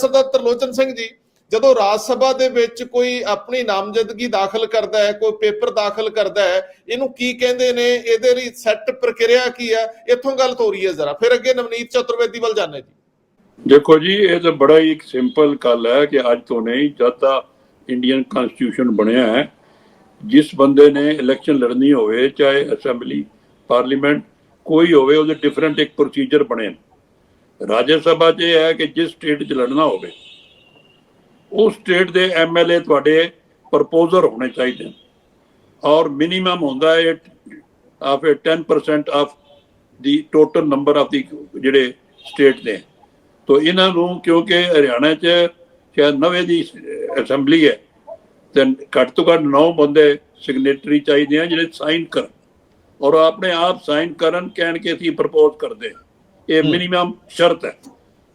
ਸਰਦਾਰ ਤਰਲੋਚਨ ਸਿੰਘ ਜੀ, ਜਦੋਂ ਰਾਜ ਸਭਾ ਦੇ ਵਿੱਚ ਕੋਈ ਆਪਣੀ ਨਾਮਜ਼ਦਗੀ ਦਾਖਲ ਕਰਦਾ ਹੈ, ਕੋਈ ਪੇਪਰ ਦਾਖਲ ਕਰਦਾ ਹੈ, ਇਹਨੂੰ ਕੀ ਕਹਿੰਦੇ ਨੇ? ਇਹਦੇ ਲਈ ਸੈੱਟ ਪ੍ਰਕਿਰਿਆ ਕੀ ਹੈ? ਇੱਥੋਂ ਗੱਲ ਤੋਰੀ ਹੈ ਜ਼ਰਾ। ਫਿਰ ਅੱਗੇ ਨਵਨੀਤ ਚਤੁਰਵੇਦੀ ਵੱਲ ਜਾਣੇ ਜੀ। ਦੇਖੋ ਜੀ, ਇਹ ਤਾਂ ਬੜਾ ਹੀ ਇੱਕ ਸਿੰਪਲ ਗੱਲ ਹੈ ਕਿ ਅੱਜ ਤੋਂ ਨਹੀਂ, ਜਦ ਤਾਂ ਇੰਡੀਅਨ ਕਨਸਟੀਟਿਊਸ਼ਨ ਬਣਿਆ ਹੈ, ਜਿਸ ਬੰਦੇ ਨੇ ਇਲੈਕਸ਼ਨ ਲੜਨੀ ਹੋਵੇ, ਚਾਹੇ ਅਸੈਂਬਲੀ, ਪਾਰਲੀਮੈਂਟ, ਕੋਈ ਹੋਵੇ, ਉਹਦੇ ਡਿਫਰੈਂਟ ਇੱਕ ਪ੍ਰੋਸੀਜਰ ਬਣੇ ਨੇ। ਰਾਜ ਸਭਾ 'ਚ ਇਹ ਹੈ ਕਿ ਜਿਸ ਸਟੇਟ 'ਚ ਲੜਨਾ ਹੋਵੇ, ਉਸ ਸਟੇਟ ਦੇ ਐਮਐਲਏ ਤੁਹਾਡੇ ਪ੍ਰਪੋਜ਼ਰ ਹੋਣੇ ਚਾਹੀਦੇ ਨੇ। ਔਰ ਮਿਨੀਮਮ ਹੁੰਦਾ ਹੈ of 10% of the total number of the ਜਿਹੜੇ ਸਟੇਟ ਦੇ ਤੋ ਇਹਨਾਂ ਨੂੰ ਕਿਉਂਕਿ ਹਰਿਆਣਾ 'ਚ ਸ਼ਾਇਦ ਨਵੇਂ ਦੀ ਅਸੈਂਬਲੀ ਹੈ, ਤੇ ਘੱਟ ਤੋਂ ਘੱਟ 9 ਬੰਦੇ ਸਿਗਨੇਟਰੀ ਚਾਹੀਦੇ ਆ ਜਿਹੜੇ ਸਾਈਨ ਕਰਨ। ਔਰ ਆਪਣੇ ਆਪ ਸਾਈਨ ਕਰਨ, ਕਹਿਣ ਕੇ ਅਸੀਂ ਪ੍ਰਪੋਜ਼ ਕਰਦੇ ਹਾਂ। ਇਹ ਮਿਨੀਮਮ ਸ਼ਰਤ ਹੈ।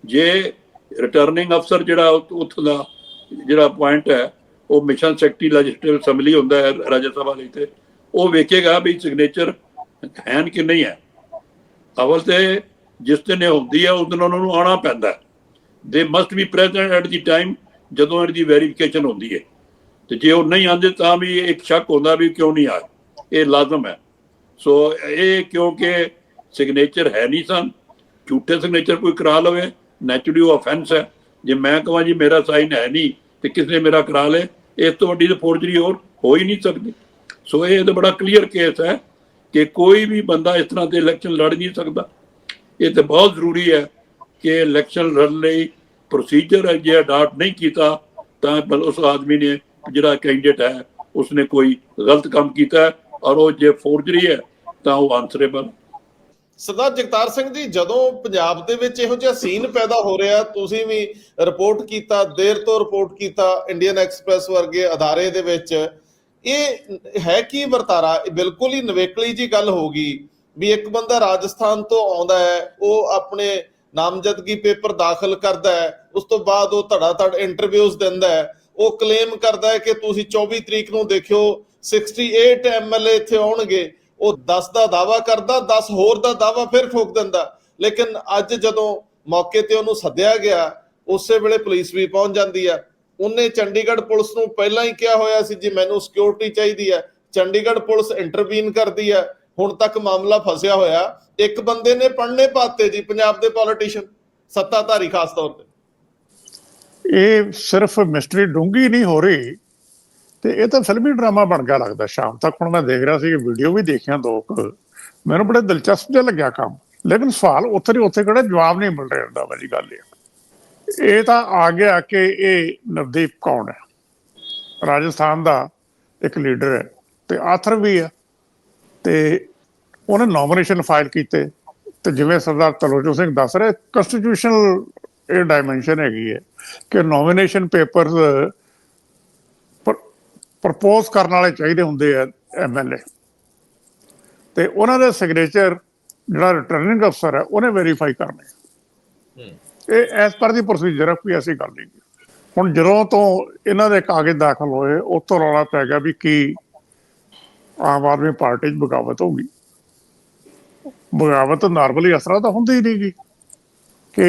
ਜੇ ਰਿਟਰਨਿੰਗ ਅਫਸਰ ਜਿਹੜਾ ਉੱਥੋਂ ਦਾ ਜਿਹੜਾ ਪੁਆਇੰਟ ਹੈ, ਉਹ ਮਿਸ਼ਨ ਸੈਕਟਰੀ ਲੈਜਿਸਲੇਟਿਵ ਅਸੈਂਬਲੀ ਹੁੰਦਾ ਹੈ, ਰਾਜ ਸਭਾ ਲਈ ਤੇ ਉਹ ਵੇਖੇਗਾ ਵੀ ਸਿਗਨੇਚਰ ਹੈਨ ਕਿ ਨਹੀਂ ਹੈ। ਅਵਲ ਤੇ ਜਿਸ ਦਿਨ ਇਹ ਹੁੰਦੀ ਹੈ, ਉਸ ਦਿਨ ਉਹਨਾਂ ਨੂੰ ਆਉਣਾ ਪੈਂਦਾ ਦੇ must be present at the time ਜਦੋਂ ਇਹਦੀ ਵੈਰੀਫਿਕੇਸ਼ਨ ਹੁੰਦੀ ਹੈ। ਤੇ ਜੇ ਉਹ ਨਹੀਂ ਆਉਂਦੇ ਤਾਂ ਵੀ ਇੱਕ ਸ਼ੱਕ ਹੁੰਦਾ ਵੀ ਕਿਉਂ ਨਹੀਂ ਆਏ। ਇਹ ਲਾਜ਼ਮ ਹੈ। ਸੋ ਇਹ ਕਿਉਂਕਿ ਸਿਗਨੇਚਰ ਹੈ ਨਹੀਂ ਸਨ ਝੂਠੇ ਸਿਗਨੇਚਰ ਕੋਈ ਕਰਾ ਲਵੇ ਨੈਚੁਰਲੀ ਆਫੈਂਸ ਹੈ। ਜੇ ਮੈਂ ਕਹਾਂ ਜੀ ਮੇਰਾ ਸਾਈਨ ਹੈ ਨਹੀਂ, ਤੇ ਕਿਸੇ ਨੇ ਮੇਰਾ ਕਰਾ ਲੇ ਇਸ ਤੋਂ ਵੱਡੀ ਤਾਂ ਫੋਰਜਰੀ ਹੋਰ ਹੋ ਹੀ ਨਹੀਂ ਸਕਦੀ। ਸੋ ਇਹ ਤਾਂ ਬੜਾ ਕਲੀਅਰ ਕੇਸ ਹੈ ਕਿ ਕੋਈ ਵੀ ਬੰਦਾ ਇਸ ਤਰ੍ਹਾਂ ਦੇ ਇਲੈਕਸ਼ਨ ਲੜ ਨਹੀਂ ਸਕਦਾ। ਇਹ ਤਾਂ ਬਹੁਤ ਜ਼ਰੂਰੀ ਹੈ ਕਿ ਇਲੈਕਸ਼ਨ ਲੜਨ ਲਈ ਪ੍ਰੋਸੀਜਰ ਹੈ, ਜੇ ਅਡਾਪਟ ਨਹੀਂ ਕੀਤਾ, ਤਾਂ ਬਲ ਉਸ ਆਦਮੀ ਨੇ ਜਿਹੜਾ ਕੈਂਡੀਡੇਟ ਹੈ, ਉਸਨੇ ਕੋਈ ਗਲਤ ਕੰਮ ਕੀਤਾ ਔਰ ਉਹ ਜੇ ਫੋਰਜਰੀ ਹੈ, ਤਾਂ ਉਹ ਆਨਸਰੇਬਲ ਸਰਦਾਰ ਜਗਤਾਰ ਸਿੰਘ ਜੀ, ਜਦੋਂ ਪੰਜਾਬ ਦੇ ਵਿੱਚ ਇਹੋ ਜਿਹਾ ਸੀਨ ਪੈਦਾ ਹੋ ਰਿਹਾ, ਤੁਸੀਂ ਵੀ ਰਿਪੋਰਟ ਕੀਤਾ, ਦੇਰ ਤੋਂ ਰਿਪੋਰਟ ਕੀਤਾ ਇੰਡੀਅਨ ਐਕਸਪ੍ਰੈਸ ਵਰਗੇ ਅਦਾਰੇ ਦੇ ਵਿੱਚ, ਇਹ ਹੈ ਕੀ ਵਰਤਾਰਾ? ਇਹ ਬਿਲਕੁਲ ਹੀ ਨਵੇਕਲੀ ਜੀ ਗੱਲ ਹੋਗੀ ਵੀ ਇੱਕ ਬੰਦਾ ਰਾਜਸਥਾਨ ਤੋਂ ਆਉਂਦਾ ਹੈ, ਉਹ ਆਪਣੇ ਨਾਮਜ਼ਦਗੀ ਪੇਪਰ ਦਾਖਲ ਕਰਦਾ ਹੈ, ਉਸ ਤੋਂ ਬਾਅਦ ਉਹ ਧੜਾ ਧੜ ਇੰਟਰਵਿਊਜ਼ ਦਿੰਦਾ ਹੈ, ਉਹ ਕਲੇਮ ਕਰਦਾ ਹੈ ਕਿ ਤੁਸੀਂ 24 ਤਰੀਕ ਨੂੰ ਦੇਖਿਓ 68 ਐਮਐਲਏ ਇੱਥੇ ਆਉਣਗੇ। ਉਹ 10 ਦਾ ਦਾਵਾ ਕਰਦਾ 10 ਹੋਰ ਦਾ ਦਾਵਾ ਫਿਰ ਠੋਕ ਦਿੰਦਾ। ਲੇਕਿਨ ਅੱਜ ਜਦੋਂ ਮੌਕੇ ਤੇ ਉਹਨੂੰ ਸੱਦਿਆ ਗਿਆ, ਉਸੇ ਵੇਲੇ ਪੁਲਿਸ ਵੀ ਪਹੁੰਚ ਜਾਂਦੀ ਹੈ ਉਹਨੇ ਚੰਡੀਗੜ੍ਹ ਪੁਲਿਸ ਨੂੰ ਪਹਿਲਾਂ ਹੀ ਕਿਹਾ ਹੋਇਆ ਸੀ, ਜੀ ਮੈਨੂੰ ਸਿਕਿਉਰਿਟੀ ਚਾਹੀਦੀ ਹੈ ਚੰਡੀਗੜ੍ਹ ਪੁਲਿਸ ਇੰਟਰਵੀਨ ਕਰਦੀ ਹੈ ਹੁਣ ਤੱਕ ਮਾਮਲਾ ਫਸਿਆ ਹੋਇਆ। ਇੱਕ ਬੰਦੇ ਨੇ ਪੜਨੇ ਪਾਤੇ ਜੀ, ਪੰਜਾਬ ਦੇ ਪੋਲੀਟੀਸ਼ੀਅਨ ਸੱਤਾਧਾਰੀ ਖਾਸ ਤੌਰ ਤੇ। ਇਹ ਸਿਰਫ ਮਿਸਟਰੀ ਡੂੰਗੀ ਨਹੀਂ ਹੋ ਰਹੀ। ਤੇ ਇਹ ਤਾਂ ਫਿਲਮੀ ਡਰਾਮਾ ਬਣ ਗਿਆ ਲੱਗਦਾ। ਸ਼ਾਮ ਤੱਕ ਹੁਣ ਮੈਂ ਦੇਖ ਰਿਹਾ ਸੀ ਵੀਡੀਓ ਵੀ ਦੇਖਿਆ ਦੋ ਕੁ ਮੈਨੂੰ ਬੜਾ ਦਿਲਚਸਪ ਜਿਹਾ ਲੱਗਿਆ ਕੰਮ। ਲੇਕਿਨ ਸਵਾਲ ਉੱਥੇ ਦੇ ਉੱਥੇ ਕਿਹੜਾ ਜਵਾਬ ਨਹੀਂ ਮਿਲ ਰਿਹਾ ਹੁੰਦਾ ਵਾਲੀ ਗੱਲ ਇਹ। ਇਹ ਤਾਂ ਆ ਗਿਆ ਕਿ ਇਹ ਨਵਦੀਪ ਕੌਣ ਹੈ। ਰਾਜਸਥਾਨ ਦਾ ਇੱਕ ਲੀਡਰ ਹੈ ਤੇ ਆਥਰ ਵੀ ਹੈ। ਤੇ ਉਹਨੇ ਨੋਮੀਨੇਸ਼ਨ ਫਾਈਲ ਕੀਤੇ। ਤੇ ਜਿਵੇਂ ਸਰਦਾਰ ਤਲੋਚਨ ਸਿੰਘ ਦੱਸ ਰਹੇ ਕਨਸਟੀਟਿਊਸ਼ਨਲ ਇਹ ਡਾਈਮੈਂਸ਼ਨ ਹੈਗੀ ਹੈ ਕਿ ਨੋਮੀਨੇਸ਼ਨ ਪੇਪਰਸ ਪ੍ਰਪੋਜ਼ ਕਰਨ ਵਾਲੇ ਚਾਹੀਦੇ ਹੁੰਦੇ ਆ ਐਮਐਲਏ ਤੇ ਉਹਨਾਂ ਦੇ ਸਿਗਨੇਚਰ ਜਿਹੜਾ ਰਿਟਰਨਿੰਗ ਅਫਸਰ ਹੈ ਉਹਨੇ ਵੈਰੀਫਾਈ ਕਰਨੇ ਇਹ ਐਸ ਪਰ ਦੀ ਪ੍ਰੋਸੀਜਰ ਹੈ ਕੋਈ ਐਸੀ ਗੱਲ ਨਹੀਂ ਹੁਣ ਜਦੋਂ ਤੋਂ ਇਹਨਾਂ ਦੇ ਕਾਗਜ਼ ਦਾਖਲ ਹੋਏ ਉਸ ਤੋਂ ਰੌਲਾ ਪੈ ਗਿਆ ਵੀ ਕੀ ਆਮ ਆਦਮੀ ਪਾਰਟੀ 'ਚ ਬਗਾਵਤ ਹੋ ਗਈ। ਬਗਾਵਤ ਨਾਰਮਲੀ ਅਸਰਾ ਤਾਂ ਹੁੰਦੀ ਹੀ ਨਹੀਂਗੀ ਕਿ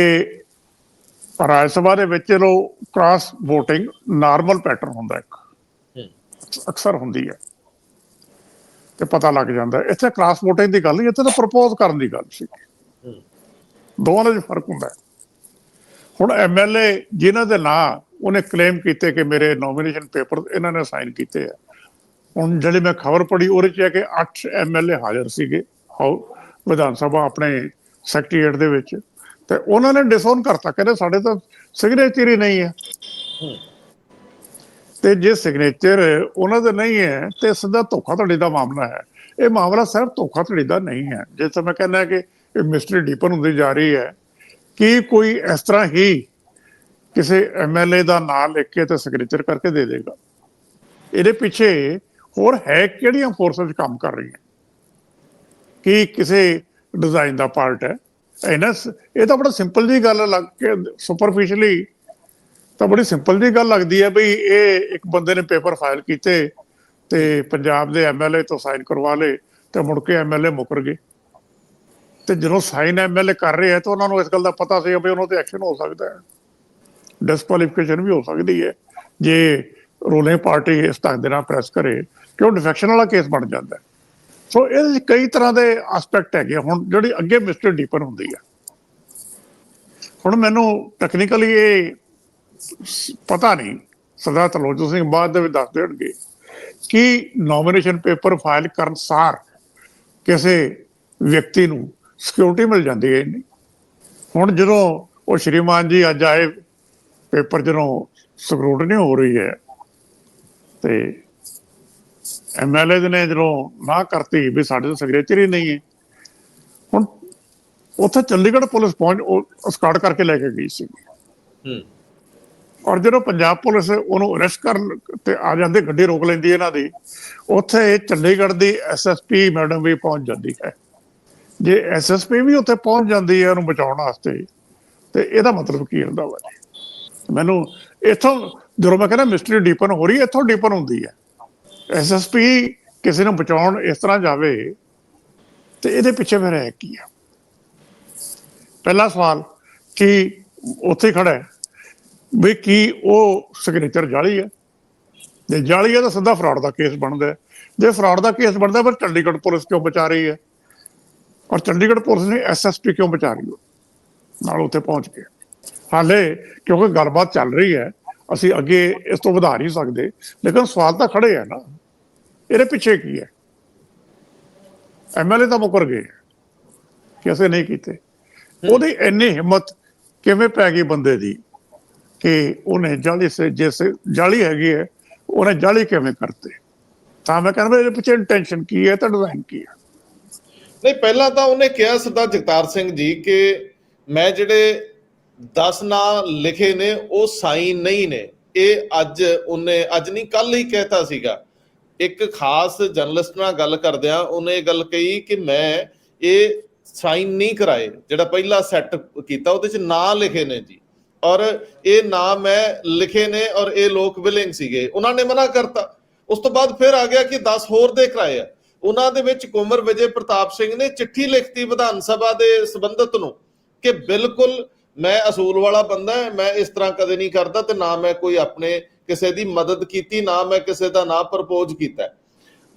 ਰਾਜ ਸਭਾ ਦੇ ਵਿੱਚ ਚਲੋ ਕ੍ਰਾਸ VOTING ਨਾਰਮਲ ਪੈਟਰਨ ਹੁੰਦਾ ਇੱਕ। ਅਕਸਰ ਹੁੰਦੀ ਹੈ ਤੇ ਪਤਾ ਲੱਗ ਜਾਂਦਾ ਇੱਥੇ ਕ੍ਰਾਸ VOTING ਦੀ ਗੱਲ ਨਹੀਂ, ਇੱਥੇ ਤਾਂ ਪ੍ਰਪੋਜ਼ ਕਰਨ ਦੀ ਗੱਲ ਸੀ। ਦੋਵਾਂ ਦਾ ਫ਼ਰਕ ਹੁੰਦਾ ਹੁਣ ਐਮਐਲਏ ਜਿਨ੍ਹਾਂ ਦੇ ਨਾਂ ਉਹਨੇ ਕਲੇਮ ਕੀਤੇ ਕਿ ਮੇਰੇ ਨੋਮੀਨੇਸ਼ਨ ਪੇਪਰ ਇਹਨਾਂ ਨੇ ਸਾਈਨ ਕੀਤੇ ਆ। ਹੁਣ ਜਿਹੜੀ ਮੈਂ ਖਬਰ ਪੜ੍ਹੀ, ਉਹਦੇ ਚ ਹੈ ਕਿ 8 ਐਮਐਲਏ ਹਾਜ਼ਰ ਸੀਗੇ ਵਿਧਾਨ ਸਭਾ ਆਪਣੇ ਸੈਕਟਰੀਏਟ ਦੇ ਵਿੱਚ। ਤੇ ਉਹਨਾਂ ਨੇ ਡਿਸਓਨ ਕਰਤਾ, ਕਹਿੰਦੇ ਸਾਡੇ ਤਾਂ ਸਿਗਨੇਚਰ ਹੀ ਨਹੀਂ ਹੈ। ਤੇ ਜੇ ਸਿਗਨੇਚਰ ਉਹਨਾਂ ਦਾ ਨਹੀਂ ਹੈ, ਤੇ ਸਿੱਧਾ ਧੋਖਾਧੜੀ ਦਾ ਮਾਮਲਾ ਹੈ। ਇਹ ਮਾਮਲਾ ਸਿਰਫ ਧੋਖਾਧੜੀ ਦਾ ਨਹੀਂ ਹੈ। ਜਿਸ ਤਰ੍ਹਾਂ ਮੈਂ ਕਹਿੰਦਾ ਕਿ ਇਹ ਮਿਸਟਰੀ ਡੀਪਨ ਹੁੰਦੀ ਜਾ ਰਹੀ ਹੈ, ਕਿ ਕੋਈ ਇਸ ਤਰ੍ਹਾਂ ਹੀ ਕਿਸੇ ਐਮਐਲਏ ਦਾ ਨਾਮ ਲਿਖ ਕੇ ਤੇ ਸਿਗਨੇਚਰ ਕਰਕੇ ਦੇ ਦੇਗਾ? ਇਹਦੇ ਪਿੱਛੇ ਹੋਰ ਹੈ ਕਿਹੜੀਆਂ ਫੋਰਸਸ ਕੰਮ ਕਰ ਰਹੀਆਂ? ਕੀ ਕਿਸੇ ਡਿਜ਼ਾਈਨ ਦਾ ਪਾਰਟ ਹੈ? ਇਹਨਾਂ ਇਹ ਤਾਂ ਬੜਾ ਸਿੰਪਲ ਜੀ ਗੱਲ ਲੱਗ ਕੇ ਸੁਪਰਫੀਸ਼ੀਅਲੀ ਤਾਂ ਬੜੀ ਸਿੰਪਲ ਜੀ ਗੱਲ ਲੱਗਦੀ ਹੈ ਬਈ ਇਹ ਇੱਕ ਬੰਦੇ ਨੇ ਪੇਪਰ ਫਾਈਲ ਕੀਤੇ ਤੇ ਪੰਜਾਬ ਦੇ ਐਮਐਲਏ ਤੋਂ ਸਾਈਨ ਕਰਵਾ ਲਏ ਤੇ ਮੁੜ ਕੇ ਐਮਐਲਏ ਮੁਕਰ ਗਏ। ਤੇ ਜਦੋਂ ਸਾਈਨ ਐਮਐਲਏ ਕਰ ਰਹੇ ਹੈ ਤਾਂ ਉਹਨਾਂ ਨੂੰ ਇਸ ਗੱਲ ਦਾ ਪਤਾ ਸੀ ਵੀ ਉਹਨਾਂ ਤੇ ਐਕਸ਼ਨ ਹੋ ਸਕਦਾ ਹੈ। ਡਿਸਕੁਆਲੀਫਿਕੇਸ਼ਨ ਵੀ ਹੋ ਸਕਦੀ ਹੈ। ਜੇ ਰੂਲਿੰਗ ਪਾਰਟੀ ਇਸ ਢੰਗ ਦੇ ਨਾਲ ਪ੍ਰੈਸ ਕਰੇ ਕਿ ਉਹ ਡਿਫੈਕਸ਼ਨ ਵਾਲਾ ਕੇਸ ਬਣ ਜਾਂਦਾ ਸੋ ਇਹਦੇ ਵਿੱਚ ਕਈ ਤਰ੍ਹਾਂ ਦੇ ਐਸਪੈਕਟ ਹੈਗੇ ਆ। ਹੁਣ ਜਿਹੜੀ ਅੱਗੇ ਮਿਸਟਰ ਡੀਪਨ ਹੁੰਦੀ ਆ। ਹੁਣ ਮੈਨੂੰ ਟੈਕਨੀਕਲੀ ਇਹ ਪਤਾ ਨਹੀਂ, ਸਰਦਾਰ ਤਰਲੋਚਨ ਸਿੰਘ ਬਾਅਦ ਦੇ ਵਿੱਚ ਦੱਸ ਦੇਣਗੇ ਕਿ ਨੋਮੀਨੇਸ਼ਨ ਪੇਪਰ ਫਾਈਲ ਕਰਨ ਸਾਰ ਕਿਸੇ ਵਿਅਕਤੀ ਨੂੰ ਸਿਕਿਉਰਿਟੀ ਮਿਲ ਜਾਂਦੀ ਹੈ ਨਹੀਂ ਹੁਣ ਜਦੋਂ ਉਹ ਸ਼੍ਰੀਮਾਨ ਜੀ ਅੱਜ ਆਏ ਪੇਪਰ ਜਦੋਂ ਸਕਰੂਟਨੀ ਹੋ ਰਹੀ ਹੈ ਤੇ ਐਮਐਲਏ ਨੇ ਜਦੋਂ ਨਾ ਕਰਤੀ ਵੀ ਸਾਡੇ ਤੋਂ ਸਿਗਨੇਚਰ ਹੀ ਨਹੀਂ ਹੈ। ਹੁਣ ਉੱਥੇ ਚੰਡੀਗੜ੍ਹ ਪੁਲਿਸ ਪਹੁੰਚ, ਉਹ ਸਕਾਟ ਕਰਕੇ ਲੈ ਕੇ ਗਈ ਸੀ। ਹੂੰ। ਔਰ ਜਦੋਂ ਪੰਜਾਬ ਪੁਲਿਸ ਉਹਨੂੰ ਅਰੈਸਟ ਕਰਨ ਤੇ ਆ ਜਾਂਦੇ, ਗੱਡੀ ਰੋਕ ਲੈਂਦੀ ਇਹਨਾਂ ਦੀ, ਉੱਥੇ ਚੰਡੀਗੜ੍ਹ ਦੀ ਐਸਐਸਪੀ ਮੈਡਮ ਵੀ ਪਹੁੰਚ ਜਾਂਦੀ ਹੈ। ਜੇ ਐਸਐਸਪੀ ਵੀ ਉੱਥੇ ਪਹੁੰਚ ਜਾਂਦੀ ਹੈ ਉਹਨੂੰ ਬਚਾਉਣ ਵਾਸਤੇ, ਤੇ ਇਹਦਾ ਮਤਲਬ ਕੀ ਹੁੰਦਾ ਵਾ ਜੀ? ਮੈਨੂੰ ਇੱਥੋਂ, ਜਦੋਂ ਮੈਂ ਕਹਿੰਦਾ ਮਿਸਟਰੀ ਡੀਪਨ ਹੋ ਰਹੀ ਹੈ, ਇੱਥੋਂ ਡੀਪਨ ਹੁੰਦੀ ਹੈ। ਐਸਐਸਪੀ ਕਿਸੇ ਨੂੰ ਬਚਾਉਣ ਇਸ ਤਰ੍ਹਾਂ ਜਾਵੇ, ਤੇ ਇਹਦੇ ਪਿੱਛੇ ਫਿਰ ਹੈ ਕੀ ਆ? ਪਹਿਲਾ ਸਵਾਲ, ਕਿ ਉੱਥੇ ਹੀ ਖੜਾ ਹੈ। ਵੀ ਕੀ ਉਹ ਸਿਗਨੇਚਰ ਜਾਲੀ ਹੈ? ਜੇ ਜਾਲੀ ਹੈ ਤਾਂ ਸਿੱਧਾ ਫਰਾਡ ਦਾ ਕੇਸ ਬਣਦਾ ਹੈ। ਜੇ ਫਰਾਡ ਦਾ ਕੇਸ ਬਣਦਾ ਪਰ ਚੰਡੀਗੜ੍ਹ ਪੁਲਿਸ ਕਿਉਂ ਬਚਾ ਰਹੀ ਹੈ? ਔਰ ਚੰਡੀਗੜ੍ਹ ਪੁਲਿਸ ਨੇ ਐਸਐਸਪੀ ਕਿਉਂ ਬਚਾ ਰਹੀ ਹੈ? ਨਾਲ ਉੱਥੇ ਪਹੁੰਚ ਕੇ। ਹਾਲੇ ਕਿਉਂਕਿ ਗੱਲਬਾਤ ਚੱਲ ਰਹੀ ਹੈ ਅਸੀਂ ਅੱਗੇ ਇਸ ਤੋਂ ਵਧਾ ਨਹੀਂ ਸਕਦੇ ਲੇਕਿਨ ਸਵਾਲ ਤਾਂ ਖੜੇ ਆ ਨਾ। ਇਹਦੇ ਪਿੱਛੇ ਕੀ ਹੈ? ਐਮਐਲਏ ਤਾਂ ਮੁਕਰ ਗਏ ਕਿ ਅਸੀਂ ਨਹੀਂ ਕੀਤੇ। ਉਹਦੀ ਇੰਨੀ ਹਿੰਮਤ ਕਿਵੇਂ ਪੈ ਗਈ ਬੰਦੇ ਦੀ? ਕਿ ਉਹਨੇ ਜਾਲੀ ਸੇ ਜੈਸੇ ਜਾਲੀ ਹੈਗੀ ਹੈ, ਉਹਨੇ ਜਾਲੀ ਕਿਵੇਂ ਕਰਤੇ? ਤਾਂ ਮੈਂ ਕਹਿੰਦਾ ਇਹਦੇ ਪਿੱਛੇ ਇੰਟੈਂਸ਼ਨ ਕੀ ਹੈ ਤਾਂ ਡਿਜ਼ਾਈਨ ਕੀ ਹੈ? ਨਹੀਂ, ਪਹਿਲਾਂ ਤਾਂ ਉਹਨੇ ਕਿਹਾ ਸਰਦਾਰ ਜਗਤਾਰ ਸਿੰਘ ਜੀ ਕਿ ਮੈਂ ਜਿਹੜੇ 10 ਨਾਂ ਲਿਖੇ ਨੇ, ਉਹ ਸਾਈਨ ਨਹੀਂ ਨੇ। ਇਹ ਅੱਜ ਉਹਨੇ, ਅੱਜ ਨਹੀਂ ਕੱਲ ਹੀ ਕਹਿਤਾ ਸੀਗਾ। ਇੱਕ ਖਾਸ ਜਰਨਲਿਸਟ ਨਾਲ ਗੱਲ ਕਰਦਿਆਂ ਉਹਨੇ ਇਹ ਗੱਲ ਕਹੀ ਕਿ ਮੈਂ ਇਹ ਸਾਈਨ ਨਹੀਂ ਕਰਾਏ, ਜਿਹੜਾ ਪਹਿਲਾ ਸੈੱਟ ਕੀਤਾ, ਉਹਦੇ ਚ ਨਾਂ ਲਿਖੇ ਨੇ ਜੀ। ਔਰ ਇਹ ਨਾਂ ਮੈਂ ਲਿਖੇ ਨੇ ਔਰ ਇਹ ਲੋਕ ਵਿਲਿੰਗ ਸੀਗੇ। ਉਹਨਾਂ ਨੇ ਮਨਾ ਕਰਤਾ। ਉਸ ਤੋਂ ਬਾਅਦ ਫਿਰ ਆ ਗਿਆ ਕਿ 10 ਹੋਰ ਦੇ ਕਰਾਏ ਆ। ਉਹਨਾਂ ਦੇ ਵਿੱਚ ਕੁਮਰ ਵਿਜੇ ਪ੍ਰਤਾਪ ਸਿੰਘ ਨੇ ਚਿੱਠੀ ਲਿਖਤੀ ਵਿਧਾਨ ਸਭਾ ਦੇ ਸੰਬੰਧਤ ਨੂੰ ਕਿ ਬਿਲਕੁਲ ਮੈਂ ਅਸੂਲ ਵਾਲਾ ਬੰਦਾ ਹਾਂ, ਮੈਂ ਇਸ ਤਰ੍ਹਾਂ ਕਦੇ ਨਹੀਂ ਕਰਦਾ ਤੇ ਨਾ ਮੈਂ ਕੋਈ ਆਪਣੇ ਕਿਸੇ ਦੀ ਮਦਦ ਕੀਤੀ ਨਾ ਮੈਂ ਕਿਸੇ ਦਾ ਨਾਂ ਪ੍ਰਪੋਜ਼ ਕੀਤਾ।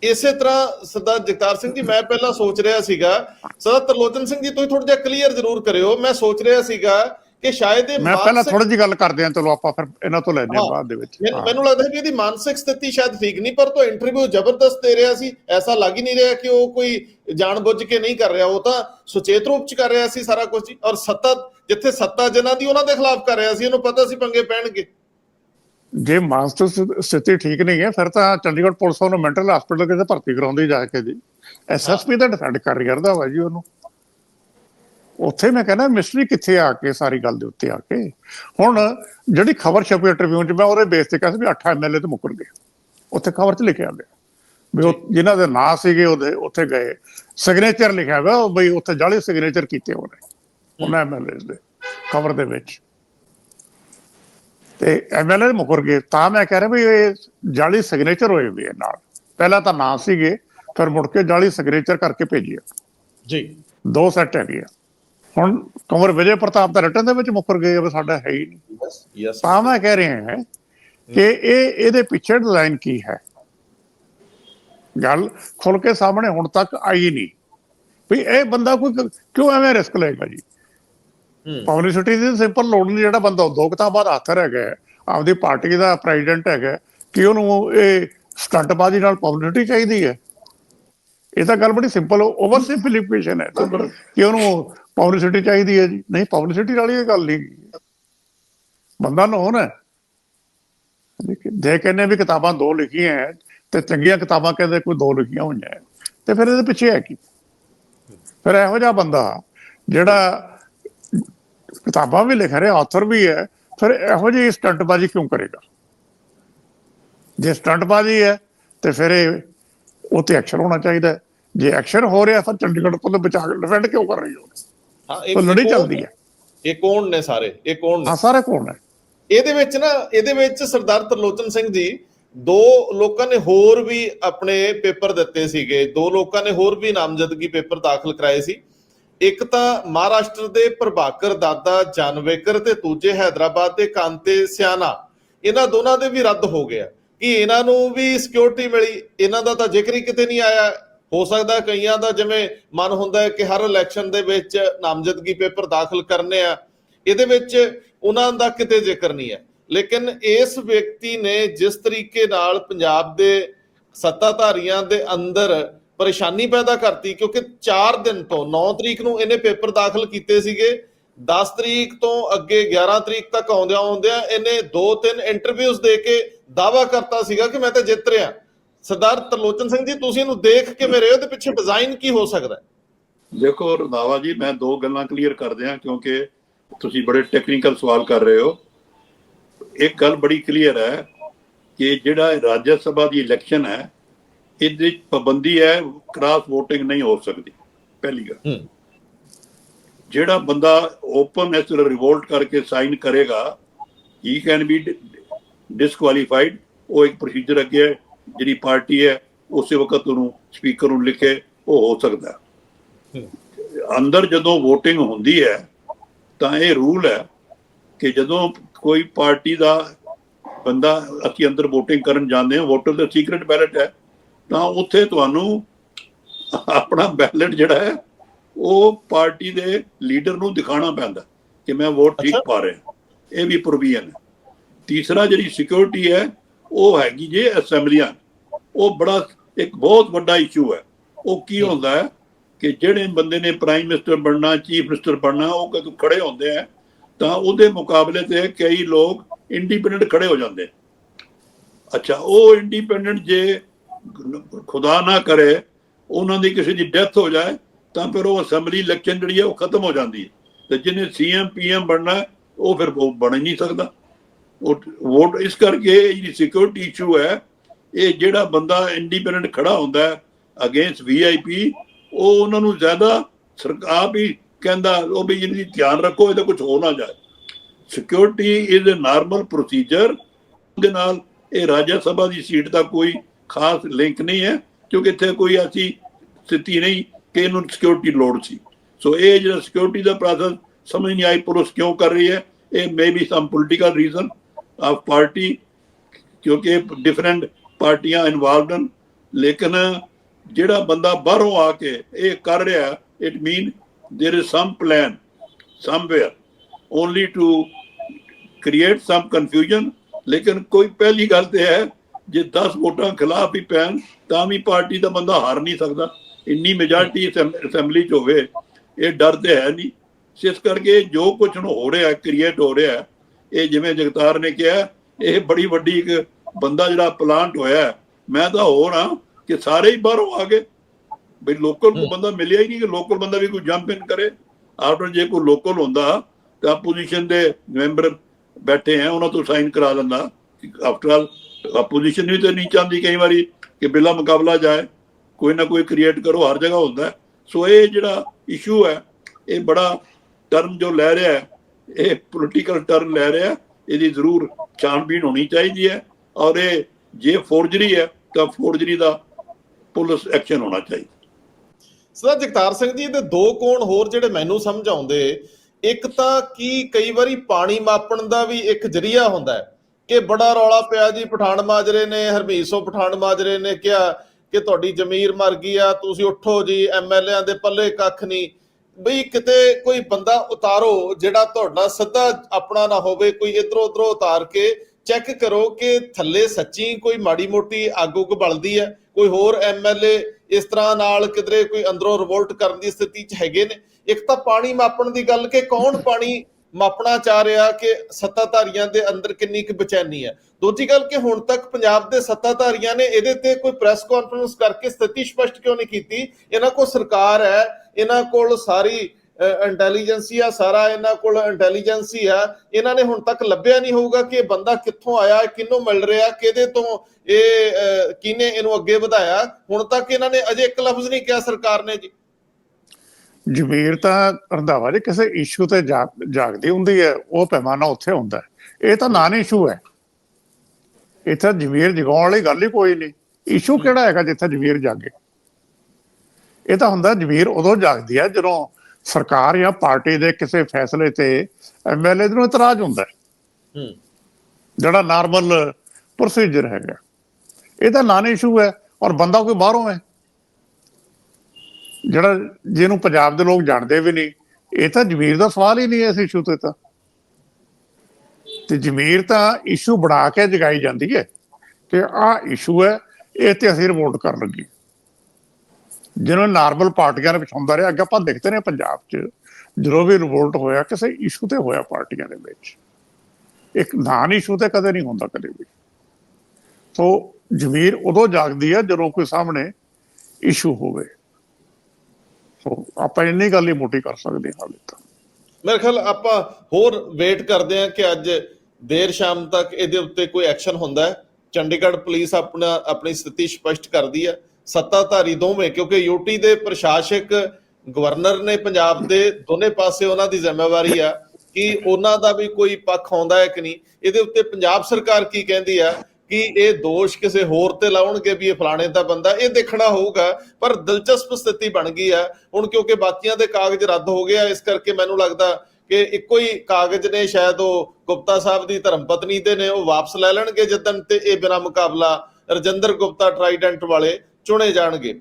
ਇਸੇ ਤਰ੍ਹਾਂ ਸਰਦਾਰ ਜਗਤਾਰ ਸਿੰਘ ਜੀ ਮੈਂ ਪਹਿਲਾਂ ਸੋਚ ਰਿਹਾ ਸੀਗਾ ਸਰਦਾਰ ਤਰਲੋਚਨ ਸਿੰਘ ਜੀ ਤੁਸੀਂ ਥੋੜਾ ਜਿਹਾ ਕਲੀਅਰ ਜ਼ਰੂਰ ਕਰਿਓ। ਮੈਂ ਸੋਚ ਰਿਹਾ ਸੀਗਾ ਕਿ ਸ਼ਾਇਦ ਇਹ ਮੈਂ ਪਹਿਲਾਂ ਥੋੜੀ ਜਿਹੀ ਗੱਲ ਕਰਦੇ ਹਾਂ ਚਲੋ ਆਪਾਂ ਫਿਰ ਇਹਨਾਂ ਤੋਂ ਲੈਂਦੇ। ਬਾਅਦ ਦੇ ਵਿੱਚ। ਮੈਨੂੰ ਲੱਗਦਾ ਹੈ ਕਿ ਇਹਦੀ ਮਾਨਸਿਕ ਸਥਿਤੀ ਸ਼ਾਇਦ ਠੀਕ ਨਹੀਂ ਪਰ ਤੋਂ ਇੰਟਰਵਿਊ ਜ਼ਬਰਦਸਤ ਦੇ ਰਿਹਾ ਸੀ। ਐਸਾ ਲੱਗ ਹੀ ਨਹੀਂ ਰਿਹਾ ਕਿ ਉਹ ਕੋਈ ਜਾਣਬੁੱਝ ਕੇ ਨਹੀਂ ਕਰ ਰਿਹਾ। ਉਹ ਤਾਂ ਸੁਚੇਤ ਰੂਪ ਚ ਕਰ ਰਿਹਾ ਸੀ ਸਾਰਾ ਕੁਝ ਔਰ ਸੱਤਾ ਜਿੱਥੇ ਸੱਤਾ ਜਨਾਂ ਦੀ ਉਹਨਾਂ ਦੇ ਖਿਲਾਫ ਕਰ ਰਿਹਾ ਸੀ ਇਹਨੂੰ ਪਤਾ ਸੀ ਪੰਗੇ ਪੈਣਗੇ। ਜੇ ਮਾਨਸਿਕ ਸਥਿ- ਸਥਿਤੀ ਠੀਕ ਨਹੀਂ ਹੈ ਫਿਰ ਤਾਂ ਚੰਡੀਗੜ੍ਹ ਪੁਲਿਸ ਉਹਨੂੰ ਮੈਂਟਲ ਹਸਪੀਟਲ ਕਿਤੇ ਭਰਤੀ ਕਰਾਉਂਦੀ ਜਾ ਕੇ ਜੀ। ਐਸਐਸਪੀ ਦਾ ਡਿਫੈਂਡ ਕਰ ਕਰਦਾ ਵਾ ਜੀ ਉਹਨੂੰ। ਉੱਥੇ ਮੈਂ ਕਹਿੰਦਾ ਮਿਸਟਰੀ ਕਿੱਥੇ ਆ ਕੇ ਸਾਰੀ ਗੱਲ ਦੇ ਉੱਤੇ ਆ ਕੇ? ਹੁਣ ਜਿਹੜੀ ਖਬਰ ਛਪੀ ਇੰਟਰਵਿਊ 'ਚ ਮੈਂ ਉਹਦੇ ਬੇਸ ਤੇ ਕਿਹਾ ਸੀ ਵੀ 8 ਐਮਐਲਏ ਤੇ ਮੁੱਕਰ ਗਏ। ਉੱਥੇ ਖਬਰ 'ਚ ਲਿਖਿਆ ਗਿਆ ਵੀ ਉਹ ਜਿਨ੍ਹਾਂ ਦੇ ਨਾਂ ਸੀਗੇ ਉਹਦੇ ਉੱਥੇ ਗਏ। ਸਿਗਨੇਚਰ ਲਿਖਿਆ ਹੋਇਆ ਉਹ ਬਈ ਉੱਥੇ ਜਾਲੀ ਸਿਗਨੇਚਰ ਕੀਤੇ ਉਹਨੇ ਉਹਨਾਂ ਐਮਐਲਏ ਦੇ ਖਬਰ ਦੇ ਵਿੱਚ। ਤੇ ਐਮਐਲਏ ਮੁਕਰ ਗਏ। ਤਾਂ ਮੈਂ ਕਹਿ ਰਿਹਾ ਵੀ ਇਹ ਜਾਲੀ ਸਿਗਨੇਚਰ ਹੋਏ ਵੀ ਨਾਲ। ਪਹਿਲਾਂ ਤਾਂ ਨਾਂ ਸੀਗੇ ਫਿਰ ਮੁੜ ਕੇ ਜਾਲੀ ਸਿਗਨੇਚਰ ਕਰਕੇ ਭੇਜਿਆ। ਜੀ। ਦੋ ਸੈੱਟ ਹੈਗੇ ਆ। ਹੁਣ ਕੰਵਰ ਵਿਜੇ ਪ੍ਰਤਾਪ ਦਾ ਰਿਟਰਨ ਦੇ ਵਿੱਚ ਮੁਕਰ ਗਏ ਵੀ ਸਾਡਾ ਹੈ ਹੀ ਨਹੀਂ। ਯੈਸ ਤਾਂ ਮੈਂ ਕਹਿ ਰਿਹਾ ਹਾਂ ਕਿ ਇਹ ਇਹਦੇ ਪਿੱਛੇ ਡਿਜ਼ਾਈਨ ਕੀ ਹੈ? ਗੱਲ ਖੁੱਲ ਕੇ ਸਾਹਮਣੇ ਹੁਣ ਤੱਕ ਆਈ ਨਹੀਂ। ਵੀ ਇਹ ਬੰਦਾ ਕੋਈ ਕਿਉਂ ਐਵੇਂ ਰਿਸਕ ਲਏਗਾ ਜੀ? ਪਬਲਿਸਿਟੀ ਦੀ ਸਿੰਪਲ ਲੋੜ ਨਹੀਂ ਜਿਹੜਾ ਬੰਦਾ ਉਦਯੋਗ ਤਾਂ ਬਾਅਦ ਆਥਰ ਹੈਗਾ ਆਪਦੀ ਪਾਰਟੀ ਦਾ ਪ੍ਰੈਜ਼ੀਡੈਂਟ ਹੈਗਾ ਕਿ ਉਹਨੂੰ ਇਹ ਸਟੰਟਬਾਜ਼ੀ ਨਾਲ ਪਬਲਿਸਿਟੀ ਚਾਹੀਦੀ ਹੈ? ਇਹ ਤਾਂ ਗੱਲ ਬੜੀ ਸਿੰਪਲ ਓਵਰ ਸਿੰਪਲੀਫਿਕੇਸ਼ਨ ਹੈ। ਕਿ ਉਹਨੂੰ ਪਬਲਿਸਿਟੀ ਚਾਹੀਦੀ ਹੈ ਜੀ। ਨਹੀਂ ਪਬਲਿਸਿਟੀ ਵਾਲੀ ਇਹ ਗੱਲ ਨਹੀਂ। ਬੰਦਾ ਨੋਨ ਹੈ। ਜੇ ਕਹਿੰਦੇ ਵੀ ਕਿਤਾਬਾਂ ਦੋ ਲਿਖੀਆਂ ਹੈ ਤੇ ਚੰਗੀਆਂ ਕਿਤਾਬਾਂ ਕਹਿੰਦੇ ਕੋਈ ਦੋ ਲਿਖੀਆਂ ਹੋਈਆਂ ਤੇ ਫਿਰ ਇਹਦੇ ਪਿੱਛੇ ਹੈ ਕੀ? ਫਿਰ ਇਹੋ ਜਿਹਾ ਬੰਦਾ ਜਿਹੜਾ ਕਿਤਾਬਾਂ ਵੀ ਲਿਖ ਰਿਹਾ ਆਥਰ ਵੀ ਹੈ ਫਿਰ ਇਹੋ ਜਿਹੀ ਸਟੰਟਬਾਜ਼ੀ ਕਿਉਂ ਕਰੇਗਾ? ਜੇ ਸਟੰਟਬਾਜ਼ੀ ਹੈ ਤੇ ਫਿਰ ਇਹ ਉਹ ਤੇ ਐਕਸ਼ਨ ਹੋਣਾ ਚਾਹੀਦਾ ਹੈ। ਜੇ ਐਕਸ਼ਨ ਹੋ ਰਿਹਾ ਫਿਰ ਚੰਡੀਗੜ੍ਹ ਪੁਲਿਸ ਬਚਾ ਕੇ ਡਿਫੈਂਡ ਕਿਉਂ ਕਰ ਰਹੀ ਹੋ? ਹਾਂ ਤਾਂ ਲੜੀ ਚੱਲਦੀ ਹੈ। ਇਹ ਕੌਣ ਨੇ ਸਾਰੇ? ਇਹ ਕੌਣ ਨੇ? ਹਾਂ ਸਾਰੇ ਕੌਣ ਹੈ ਇਹਦੇ ਵਿੱਚ ਨਾ ਇਹਦੇ ਵਿੱਚ ਸਰਦਾਰ ਤਰਲੋਚਨ ਸਿੰਘ ਜੀ ਦੋ ਲੋਕਾਂ ਨੇ ਹੋਰ ਵੀ ਆਪਣੇ ਪੇਪਰ ਦਿੱਤੇ ਸੀਗੇ। ਦੋ ਲੋਕਾਂ ਨੇ ਹੋਰ ਵੀ ਨਾਮਜ਼ਦਗੀ ਪੇਪਰ ਦਾਖਲ ਕਰਾਏ ਸੀ। ਇੱਕ ਤਾਂ ਮਹਾਰਾਸ਼ਟਰ ਦੇ ਪ੍ਰਭਾਕਰ ਦਾਦਾ ਜਾਨਵੇਕਰ ਤੇ ਦੂਜੇ ਹੈਦਰਾਬਾਦ ਦੇ ਕਾਂਤੇ ਸਿਆਨਾ ਇਹਨਾਂ ਦੋਨਾਂ ਦੇ ਵੀ ਰੱਦ ਹੋ ਗਿਆ ਕਿ ਇਹਨਾਂ ਨੂੰ ਵੀ ਸਿਕਿਉਰਿਟੀ ਮਿਲੀ? ਇਹਨਾਂ ਦਾ ਤਾਂ ਜ਼ਿਕਰ ਹੀ ਕਿਤੇ ਨਹੀਂ ਆਇਆ। ਹੋ ਸਕਦਾ ਕਈਆਂ ਦਾ ਜਿਵੇਂ ਮਨ ਹੁੰਦਾ ਹੈ ਕਿ ਹਰ ਇਲੈਕਸ਼ਨ ਦੇ ਵਿੱਚ ਨਾਮਜ਼ਦਗੀ ਪੇਪਰ ਦਾਖਲ ਕਰਨੇ ਆ, ਇਹਦੇ ਵਿੱਚ ਉਹਨਾਂ ਦਾ ਕਿਤੇ ਜ਼ਿਕਰ ਨਹੀਂ ਹੈ। ਲੇਕਿਨ ਇਸ ਵਿਅਕਤੀ ਨੇ ਜਿਸ ਤਰੀਕੇ ਨਾਲ ਪੰਜਾਬ ਦੇ ਸੱਤਾਧਾਰੀਆਂ ਦੇ ਅੰਦਰ ਪਰੇਸ਼ਾਨੀ ਪੈਦਾ ਕਰਤੀ, ਕਿਉਂਕਿ 4 ਦਿਨ ਤੋਂ 9 ਤਰੀਕ ਨੂੰ ਇਹਨੇ ਪੇਪਰ ਦਾਖਲ ਕੀਤੇ ਸੀਗੇ 10 ਤਰੀਕ ਤੋਂ ਅੱਗੇ 11 ਤਰੀਕ ਤੱਕ ਆਉਂਦਿਆਂ ਆਉਂਦਿਆਂ ਇਹਨੇ ਦੋ ਤਿੰਨ ਇੰਟਰਵਿਊਜ਼ ਦੇ ਕੇ ਦਾਵਾ ਕਰਤਾ ਸੀਗਾ ਕਿ ਮੈਂ ਤਾਂ ਜਿੱਤ ਰਿਹਾ। ਸਰਦਾਰ ਤਰਲੋਚਨ ਸਿੰਘ ਜੀ ਤੁਸੀਂ ਇਹਨੂੰ ਦੇਖ ਕੇ ਮੇਰੇ ਉਹਦੇ ਪਿੱਛੇ ਡਿਜ਼ਾਈਨ ਕੀ ਹੋ ਸਕਦਾ ਹੈ? ਦੇਖੋ ਰੰਧਾਵਾ ਜੀ ਮੈਂ ਦੋ ਗੱਲਾਂ ਕਲੀਅਰ ਕਰ ਦਿਆਂ ਕਿਉਂਕਿ ਤੁਸੀਂ ਬੜੇ ਟੈਕਨੀਕਲ ਸਵਾਲ ਕਰ ਰਹੇ ਹੋ। ਇੱਕ ਗੱਲ ਬੜੀ ਕਲੀਅਰ ਹੈ ਕਿ ਜਿਹੜਾ ਰਾਜ ਸਭਾ ਦੀ ਇਲੈਕਸ਼ਨ ਹੈ ਇਹਦੇ ਵਿੱਚ ਪਾਬੰਦੀ ਹੈ ਕ੍ਰਾਸ VOTING ਨਹੀਂ ਹੋ ਸਕਦੀ। ਪਹਿਲੀ ਗੱਲ। ਹੂੰ। ਜਿਹੜਾ ਬੰਦਾ ਓਪਨ ਐਸ ਰਿਵੋਲਟ ਕਰਕੇ ਸਾਈਨ ਕਰੇਗਾ ਹੀ ਕੈਨ ਬੀ ਡਿਸਕੁਆਲੀਫਾਈਡ ਉਹ ਇੱਕ ਪ੍ਰੋਸੀਜਰ ਅੱਗੇ ਹੈ। ਜਿਹੜੀ ਪਾਰਟੀ ਹੈ ਉਸੇ ਵਕਤ ਉਹਨੂੰ ਸਪੀਕਰ ਨੂੰ ਲਿਖੇ ਉਹ ਹੋ ਸਕਦਾ। ਅੰਦਰ ਜਦੋਂ VOTING ਹੁੰਦੀ ਹੈ ਤਾਂ ਇਹ ਰੂਲ ਹੈ ਕਿ ਜਦੋਂ ਕੋਈ ਪਾਰਟੀ ਦਾ ਬੰਦਾ ਅਸੀਂ ਅੰਦਰ VOTING ਕਰਨ ਜਾਂਦੇ ਹਾਂ ਵੋਟਰ ਦਾ ਸੀਕ੍ਰੀਟ ਬੈਲਟ ਹੈ ਤਾਂ ਉੱਥੇ ਤੁਹਾਨੂੰ ਆਪਣਾ ਬੈਲਟ ਜਿਹੜਾ ਹੈ ਉਹ ਪਾਰਟੀ ਦੇ ਲੀਡਰ ਨੂੰ ਦਿਖਾਣਾ ਪੈਂਦਾ ਕਿ ਮੈਂ ਵੋਟ ਠੀਕ। ਪਾ ਰਿਹਾ ਇਹ ਵੀ ਪ੍ਰੋਵੀਜ਼ਨ ਹੈ ਤੀਸਰਾ ਜਿਹੜੀ ਸਿਕਿਉਰਿਟੀ ਹੈ ਉਹ ਹੈਗੀ ਜੇ ਅਸੈਂਬਲੀਆਂ ਉਹ ਬੜਾ ਇੱਕ ਬਹੁਤ ਵੱਡਾ ਇਸ਼ੂ ਹੈ। ਉਹ ਕੀ ਹੁੰਦਾ ਹੈ ਕਿ ਜਿਹੜੇ ਬੰਦੇ ਨੇ ਪ੍ਰਾਈਮ ਮਿਨਿਸਟਰ ਬਣਨਾ ਚੀਫ ਮਿਨਿਸਟਰ ਬਣਨਾ ਉਹ ਕਦੋਂ ਖੜੇ ਹੁੰਦੇ ਆ ਤਾਂ ਉਹਦੇ ਮੁਕਾਬਲੇ ਤੇ ਕਈ ਲੋਕ ਇੰਡੀਪੈਂਡੈਂਟ ਖੜੇ ਹੋ ਜਾਂਦੇ ਅੱਛਾ ਉਹ ਇੰਡੀਪੈਂਡੈਂਟ ਜੇ ਖੁਦਾ ਨਾ ਕਰੇ ਉਹਨਾਂ ਦੀ ਕਿਸੇ ਦੀ ਡੈਥ ਹੋ ਜਾਏ ਤਾਂ ਫਿਰ ਉਹ ਅਸੈਂਬਲੀ ਇਲੈਕਸ਼ਨ ਜਿਹੜੀ ਹੈ ਉਹ ਖਤਮ ਹੋ ਜਾਂਦੀ ਹੈ। ਤੇ ਜਿਹਨੇ ਸੀਐਮ ਪੀਐਮ ਬਣਨਾ ਉਹ ਫਿਰ ਬਣ ਹੀ ਨਹੀਂ ਸਕਦਾ। ਵੋਟ ਇਸ ਕਰਕੇ ਇਹ ਜਿਹੜੀ ਸਿਕਿਉਰਿਟੀ ਇਸ਼ੂ ਹੈ, ਇਹ ਜਿਹੜਾ ਬੰਦਾ ਇੰਡੀਪੈਂਡੈਂਟ ਖੜਾ ਹੁੰਦਾ ਹੈ ਅਗੇਂਸਟ ਵੀਆਈਪੀ ਉਹ ਉਹਨਾਂ ਨੂੰ ਜ਼ਿਆਦਾ ਸਰਕਾਰ ਵੀ ਕਹਿੰਦਾ, ਉਹ ਵੀ ਇਹਦੀ ਧਿਆਨ ਰੱਖੋ ਇਹਦਾ ਕੁਝ ਹੋ ਨਾ ਜਾਏ। Security is a normal procedure ਦੇ ਨਾਲ ਇਹ ਰਾਜ ਸਭਾ ਦੀ ਸੀਟ ਦਾ ਕੋਈ ਖਾਸ ਲਿੰਕ ਨਹੀਂ ਹੈ, ਕਿਉਂਕਿ ਇੱਥੇ ਕੋਈ ਐਸੀ ਸਥਿਤੀ ਨਹੀਂ ਕਿ ਇਹਨੂੰ ਸਿਕਿਉਰਿਟੀ ਲੋੜ ਸੀ। ਸੋ ਇਹ ਜਿਹੜਾ ਸਿਕਿਉਰਿਟੀ ਦਾ ਪ੍ਰੋਸੈਸ ਸਮਝ ਨਹੀਂ ਆਈ ਪੁਲਿਸ ਕਿਉਂ ਕਰ ਰਹੀ ਹੈ, ਇਹ may be some political reason of party, ਕਿਉਂਕਿ ਡਿਫਰੈਂਟ ਪਾਰਟੀਆਂ ਇਨਵੋਲਵਡ ਹਨ। ਲੇਕਿਨ ਜਿਹੜਾ ਬੰਦਾ ਬਾਹਰੋਂ ਆ ਕੇ ਇਹ ਕਰ ਰਿਹਾ it mean there is some plan somewhere only to create some confusion ਲੇਕਿਨ ਕੋਈ ਪਹਿਲੀ ਗੱਲ ਤੇ ਹੈ, ਜੇ 10 ਵੋਟਾਂ ਖਿਲਾਫ ਹੀ ਪੈਣ, ਤਾਂ ਵੀ ਪਾਰਟੀ ਦਾ ਬੰਦਾ ਹਾਰ ਨਹੀਂ ਸਕਦਾ। ਇੰਨੀ ਮੈਜੋਰਟੀ ਅਸੈਂਬਲੀ 'ਚ ਹੋਵੇ, ਇਹ ਡਰ ਤੇ ਹੈ ਨਹੀਂ। ਇਸ ਕਰਕੇ ਜੋ ਕੁਝ ਹੋ ਰਿਹਾ ਕ੍ਰੀਏਟ ਹੋ ਰਿਹਾ ਇਹ ਜਿਵੇਂ ਜਗਤਾਰ ਨੇ ਕਿਹਾ ਇਹ ਬੜੀ ਵੱਡੀ ਇੱਕ ਬੰਦਾ ਜਿਹੜਾ ਪਲਾਂਟ ਹੋਇਆ। ਮੈਂ ਤਾਂ ਹੋਰ ਹਾਂ ਕਿ ਸਾਰੇ ਹੀ ਬਾਹਰੋਂ ਆ ਗਏ। ਬਈ ਲੋਕਲ ਕੋ ਬੰਦਾ ਮਿਲਿਆ ਹੀ ਨਹੀਂ ਕਿ ਲੋਕਲ ਬੰਦਾ ਵੀ ਕੋਈ ਜੰਪ ਇਨ ਕਰੇ। ਆਫਟਰ ਜੇ ਕੋਈ ਲੋਕਲ ਹੁੰਦਾ ਤਾਂ ਆਪੋਜੀਸ਼ਨ ਦੇ ਮੈਂਬਰ ਬੈਠੇ ਆ ਉਹਨਾਂ ਤੋਂ ਸਾਈਨ ਕਰਾ ਦਿੰਦਾ। ਆਫਟਰ ਆਲ ਆਪੋਜੀਸ਼ਨ ਵੀ ਤਾਂ ਨਹੀਂ ਚਾਹੁੰਦੀ ਕਈ ਵਾਰੀ ਕਿ ਬਿਲਾ ਮੁਕਾਬਲਾ ਜਾਏ। ਕੋਈ ਨਾ ਕੋਈ ਕ੍ਰੀਏਟ ਕਰੋ ਹਰ ਜਗ੍ਹਾ ਹੁੰਦਾ। ਸੋ ਇਹ ਜਿਹੜਾ ਇਸ਼ੂ ਹੈ ਇਹ ਬੜਾ ਟਰਮ ਜੋ ਲੈ ਰਿਹਾ ਹੈ ਇਹ ਪੋਲੀਟੀਕਲ ਟਰਨ ਲੈ ਰਿਹਾ, ਇਹਦੀ ਜ਼ਰੂਰ ਛਾਣਬੀਣ ਹੋਣੀ ਚਾਹੀਦੀ ਹੈ ਔਰ ਇਹ ਜੇ ਫੋਰਜਰੀ ਹੈ, ਤਾਂ ਫੋਰਜਰੀ ਦਾ ਪੁਲਿਸ ਐਕਸ਼ਨ ਹੋਣਾ ਚਾਹੀਦਾ। ਸਰ, ਜਗਤਾਰ ਸਿੰਘ ਜੀ ਦੇ ਦੋ ਕੋਣ ਹੋਰ ਜਿਹੜੇ ਮੈਨੂੰ ਸਮਝ ਆਉਂਦੇ, ਇੱਕ ਤਾਂ ਕੀ ਕਈ ਵਾਰੀ ਪਾਣੀ ਮਾਪਣ ਦਾ ਵੀ ਇੱਕ ਜਰੀਆ ਹੁੰਦਾ ਹੈ ਕਿ ਬੜਾ ਰੌਲਾ ਪਿਆ ਜੀ, ਪਠਾਨ ਮਾਜਰੇ ਨੇ, ਹਰਮੀਤ ਸਿੰਘ ਪਠਾਨ ਮਾਜਰੇ ਨੇ ਕਿਹਾ ਕਿ ਤੁਹਾਡੀ ਜ਼ਮੀਰ ਮਰ ਗਈ ਆ, ਤੁਸੀਂ ਉੱਠੋ ਜੀ ਐਮਐਲਏਆਂ ਦੇ ਪੱਲੇ ਕੱਖ ਨਹੀਂ। ਬਈ ਕਿਤੇ ਕੋਈ ਬੰਦਾ ਉਤਾਰੋ ਜਿਹੜਾ ਤੁਹਾਡਾ ਸਿੱਧਾ ਆਪਣਾ ਨਾ ਹੋਵੇ, ਕੋਈ ਇਧਰੋਂ ਉਧਰੋਂ ਉਤਾਰ ਕੇ ਚੈੱਕ ਕਰੋ ਕਿ ਥੱਲੇ ਸੱਚੀ ਕੋਈ ਮਾੜੀ ਮੋਟੀ ਅੱਗ ਉੱਗ ਬਲਦੀ ਹੈ। ਕੋਈ ਹੋਰ ਐਮਐਲਏ ਇਸ ਤਰ੍ਹਾਂ ਨਾਲ ਕਿਧਰੇ ਕੋਈ ਅੰਦਰੋਂ ਰਿਵੋਲਟ ਕਰਨ ਦੀ ਸਥਿਤੀ 'ਚ ਹੈਗੇ ਨੇ। ਇੱਕ ਤਾਂ ਪਾਣੀ ਮਾਪਣ ਦੀ ਗੱਲ ਕਿ ਕੌਣ ਪਾਣੀ ਮਾਪਣਾ ਚਾਹ ਰਿਹਾ ਕਿ ਸੱਤਾਧਾਰੀਆਂ ਦੇ ਅੰਦਰ ਕਿੰਨੀ ਕੁ ਬੇਚੈਨੀ ਹੈ। ਦੂਜੀ ਗੱਲ ਕਿ ਹੁਣ ਤੱਕ ਪੰਜਾਬ ਦੇ ਸੱਤਾਧਾਰੀਆਂ ਨੇ ਇਹਦੇ ਤੇ ਕੋਈ ਪ੍ਰੈਸ ਕਾਨਫਰੰਸ ਕਰਕੇ ਸਥਿਤੀ ਸਪਸ਼ਟ ਕਿਉਂ ਨਹੀਂ ਕੀਤੀ? ਇਹਨਾਂ ਕੋਲ ਸਰਕਾਰ ਹੈ ਇਹਨਾਂ ਕੋਲ ਸਾਰੀ ਇੰਟੈਲੀਜੈਂਸੀ ਆ ਸਾਰਾ ਇਹਨਾਂ ਕੋਲ ਇੰਟੈਲੀਜੈਂਸੀ ਆ। ਇਹਨਾਂ ਨੇ ਹੁਣ ਤੱਕ ਲੱਭਿਆ ਨਹੀਂ ਹੋਊਗਾ ਕਿ ਇਹ ਬੰਦਾ ਕਿੱਥੋਂ ਆਇਆ ਕਿਹਨੂੰ ਮਿਲ ਰਿਹਾ ਕਿਹਦੇ ਤੋਂ ਇਹ ਅਹ, ਕਿਹਨੇ ਇਹਨੂੰ ਅੱਗੇ ਵਧਾਇਆ। ਹੁਣ ਤੱਕ ਇਹਨਾਂ ਨੇ ਅਜੇ ਇੱਕ ਲਫ਼ਜ਼ ਨਹੀਂ ਕਿਹਾ ਸਰਕਾਰ ਨੇ ਜੀ। ਜ਼ਮੀਰ ਤਾਂ ਰੰਧਾਵਾ ਜੀ ਕਿਸੇ ਇਸ਼ੂ ਤੇ ਜਾਗ- ਜਾਗਦੀ ਹੁੰਦੀ ਹੈ ਉਹ ਪੈਮਾਨਾ ਉੱਥੇ ਹੁੰਦਾ ਇਹ ਤਾਂ ਨਾਨ ਇਸ਼ੂ ਹੈ। ਇੱਥੇ ਜ਼ਮੀਰ ਜਗਾਉਣ ਵਾਲੀ ਗੱਲ ਹੀ ਕੋਈ ਨਹੀਂ। ਇਸ਼ੂ ਕਿਹੜਾ ਹੈਗਾ ਜਿੱਥੇ ਜ਼ਮੀਰ ਜਾਗੇ? ਇਹ ਤਾਂ ਹੁੰਦਾ ਜ਼ਮੀਰ ਉਦੋਂ ਜਾਗਦੀ ਹੈ ਜਦੋਂ ਸਰਕਾਰ ਜਾਂ ਪਾਰਟੀ ਦੇ ਕਿਸੇ ਫੈਸਲੇ ਤੇ ਐਮਐਲਏ ਨੂੰ ਇਤਰਾਜ਼ ਹੁੰਦਾ ਹੈ। ਹੂੰ। ਜਿਹੜਾ ਨਾਰਮਲ ਪ੍ਰੋਸੀਜਰ ਹੈਗਾ। ਇਹਦਾ ਨਾਨ ਇਸ਼ੂ ਹੈ ਔਰ ਬੰਦਾ ਕੋਈ ਬਾਹਰੋਂ ਹੈ। ਜਿਹੜਾ ਜਿਹਨੂੰ ਪੰਜਾਬ ਦੇ ਲੋਕ ਜਾਣਦੇ ਵੀ ਨਹੀਂ ਇਹ ਤਾਂ ਜ਼ਮੀਰ ਦਾ ਸਵਾਲ ਹੀ ਨਹੀਂ ਹੈ ਇਸ ਇਸ਼ੂ ਤੇ ਤਾਂ। ਤੇ ਜ਼ਮੀਰ ਤਾਂ ਇਸ਼ੂ ਬਣਾ ਕੇ ਜਗਾਈ ਜਾਂਦੀ ਹੈ ਕਿ ਆਹ ਇਸ਼ੂ ਹੈ, ਇਹ ਤੇ ਅਸੀਂ ਰਿਪੋਰਟ ਕਰਨ ਲੱਗੇ। ਜਿਹਨੂੰ ਨਾਰਮਲ ਪਾਰਟੀਆਂ ਦੇ ਵਿੱਚ ਰਿਹਾ, ਅੱਗੇ ਆਪਾਂ ਦੇਖਦੇ ਨੇ ਪੰਜਾਬ 'ਚ, ਜਦੋਂ ਵੀ ਰਿਵੋਲਟ ਹੋਇਆ, ਕਿਸੇ ਇਸ਼ੂ ਤੇ ਹੋਇਆ ਪਾਰਟੀਆਂ ਦੇ ਵਿੱਚ। ਇੱਕ ਨਾਨ ਇਸ਼ੂ ਤੇ ਕਦੇ ਨਹੀਂ ਹੁੰਦਾ ਕਦੇ ਵੀ। ਸੋ ਜ਼ਮੀਰ ਉਦੋਂ ਜਾਗਦੀ ਹੈ ਜਦੋਂ ਕੋਈ ਸਾਹਮਣੇ ਇਸ਼ੂ ਹੋਵੇ। ਸੋ ਆਪਾਂ ਇੰਨੀ ਗੱਲ ਹੀ ਮੋਟੀ ਕਰ ਸਕਦੇ ਹਾਂ ਹਾਲੇ ਤਾਂ। ਮੇਰੇ ਖਿਆਲ ਆਪਾਂ ਹੋਰ ਵੇਟ ਕਰਦੇ ਹਾਂ ਕਿ ਅੱਜ ਦੇਰ ਸ਼ਾਮ ਤੱਕ ਇਹਦੇ ਉੱਤੇ ਕੋਈ ਐਕਸ਼ਨ ਹੁੰਦਾ ਹੈ। ਚੰਡੀਗੜ੍ਹ ਪੁਲਿਸ ਆਪਣਾ, ਆਪਣੀ ਸਥਿਤੀ ਸਪਸ਼ਟ ਕਰਦੀ ਹੈ। ਸੱਤਾਧਾਰੀ ਦੋਵੇਂ, ਕਿਉਂਕਿ ਯੂਟੀ ਦੇ ਪ੍ਰਸ਼ਾਸਕ ਗਵਰਨਰ ਨੇ ਪੰਜਾਬ ਦੇ ਦੋਨੇ ਪਾਸੇ ਉਹਨਾਂ ਦੀ ਜ਼ਿੰਮੇਵਾਰੀ ਆ ਕਿ ਉਹਨਾਂ ਦਾ ਵੀ ਕੋਈ ਪੱਖ ਆਉਂਦਾ ਹੈ ਕਿ ਨਹੀਂ। ਇਹਦੇ ਉੱਤੇ ਪੰਜਾਬ ਸਰਕਾਰ ਕੀ ਕਹਿੰਦੀ ਆ ਕਿ ਇਹ ਦੋਸ਼ ਕਿਸੇ ਹੋਰ ਤੇ ਲਾਉਣਗੇ ਵੀ ਇਹ ਫਲਾਣੇ ਦਾ ਬੰਦਾ, ਇਹ ਦੇਖਣਾ ਹੋਊਗਾ, ਪਰ ਦਿਲਚਸਪ ਸਥਿਤੀ ਬਣ ਗਈ ਆ। ਹੁਣ ਕਿਉਂਕਿ ਬਾਕੀਆਂ ਦੇ ਕਾਗਜ਼ ਰੱਦ ਹੋ ਗਿਆ ਇਸ ਕਰਕੇ ਮੈਨੂੰ ਲੱਗਦਾ ਕਿ ਇੱਕੋ ਹੀ ਕਾਗਜ਼ ਨੇ, ਸ਼ਾਇਦ ਉਹ ਗੁਪਤਾ ਸਾਹਿਬ ਦੀ ਧਰਮ ਪਤਨੀ ਦੇ ਨੇ, ਉਹ ਵਾਪਸ ਲੈ ਲੈਣਗੇ ਜਦਨ ਤੇ ਇਹ ਬਿਨਾ ਮੁਕਾਬਲਾ ਰਜਿੰਦਰ ਗੁਪਤਾ, ਟਰਾਈਡੈਂਟ ਵਾਲੇ ਚੁਣੇ ਜਾਣਗੇ।